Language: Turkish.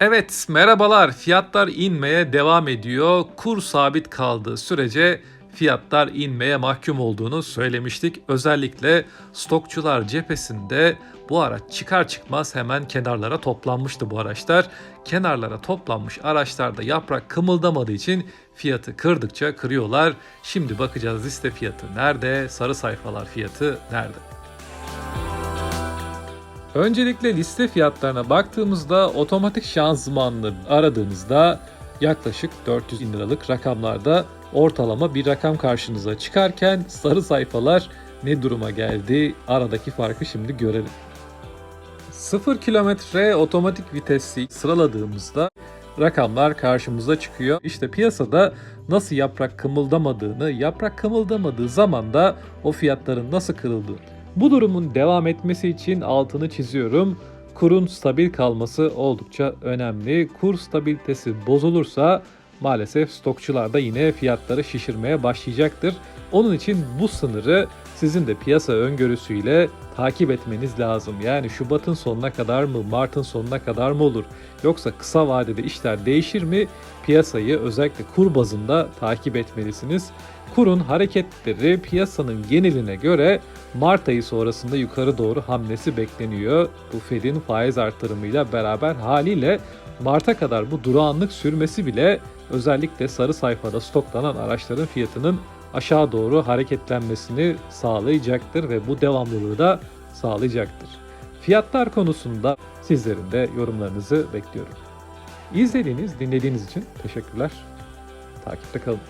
Evet, merhabalar. Fiyatlar inmeye devam ediyor. Kur sabit kaldığı sürece fiyatlar inmeye mahkum olduğunu söylemiştik. Özellikle stokçular cephesinde bu araç çıkar çıkmaz hemen kenarlara toplanmıştı bu araçlar. Kenarlara toplanmış araçlarda yaprak kımıldamadığı için fiyatı kırdıkça kırıyorlar. Şimdi bakacağız liste fiyatı nerede, sarı sayfalar fiyatı nerede? Öncelikle liste fiyatlarına baktığımızda otomatik şanzımanlı aradığınızda yaklaşık 400 bin liralık rakamlarda ortalama bir rakam karşınıza çıkarken sarı sayfalar ne duruma geldi? Aradaki farkı şimdi görelim. 0 kilometre otomatik vitesli sıraladığımızda rakamlar karşımıza çıkıyor. İşte piyasada nasıl yaprak kımıldamadığını, yaprak kımıldamadığı zaman da o fiyatların nasıl kırıldığı. Bu durumun devam etmesi için altını çiziyorum. Kurun stabil kalması oldukça önemli. Kur stabilitesi bozulursa maalesef stokçular da yine fiyatları şişirmeye başlayacaktır. Onun için bu sınırı sizin de piyasa öngörüsüyle takip etmeniz lazım. Yani Şubat'ın sonuna kadar mı, Mart'ın sonuna kadar mı olur? Yoksa kısa vadede işler değişir mi? Piyasayı özellikle kur bazında takip etmelisiniz. Kurun hareketleri piyasanın geneline göre Mart ayı sonrasında yukarı doğru hamlesi bekleniyor. Bu Fed'in faiz artırımıyla beraber haliyle Mart'a kadar bu durağanlık sürmesi bile özellikle sarı sayfada stoklanan araçların fiyatının aşağı doğru hareketlenmesini sağlayacaktır ve bu devamlılığı da sağlayacaktır. Fiyatlar konusunda sizlerin de yorumlarınızı bekliyorum. İzlediğiniz, dinlediğiniz için teşekkürler. Takipte kalın.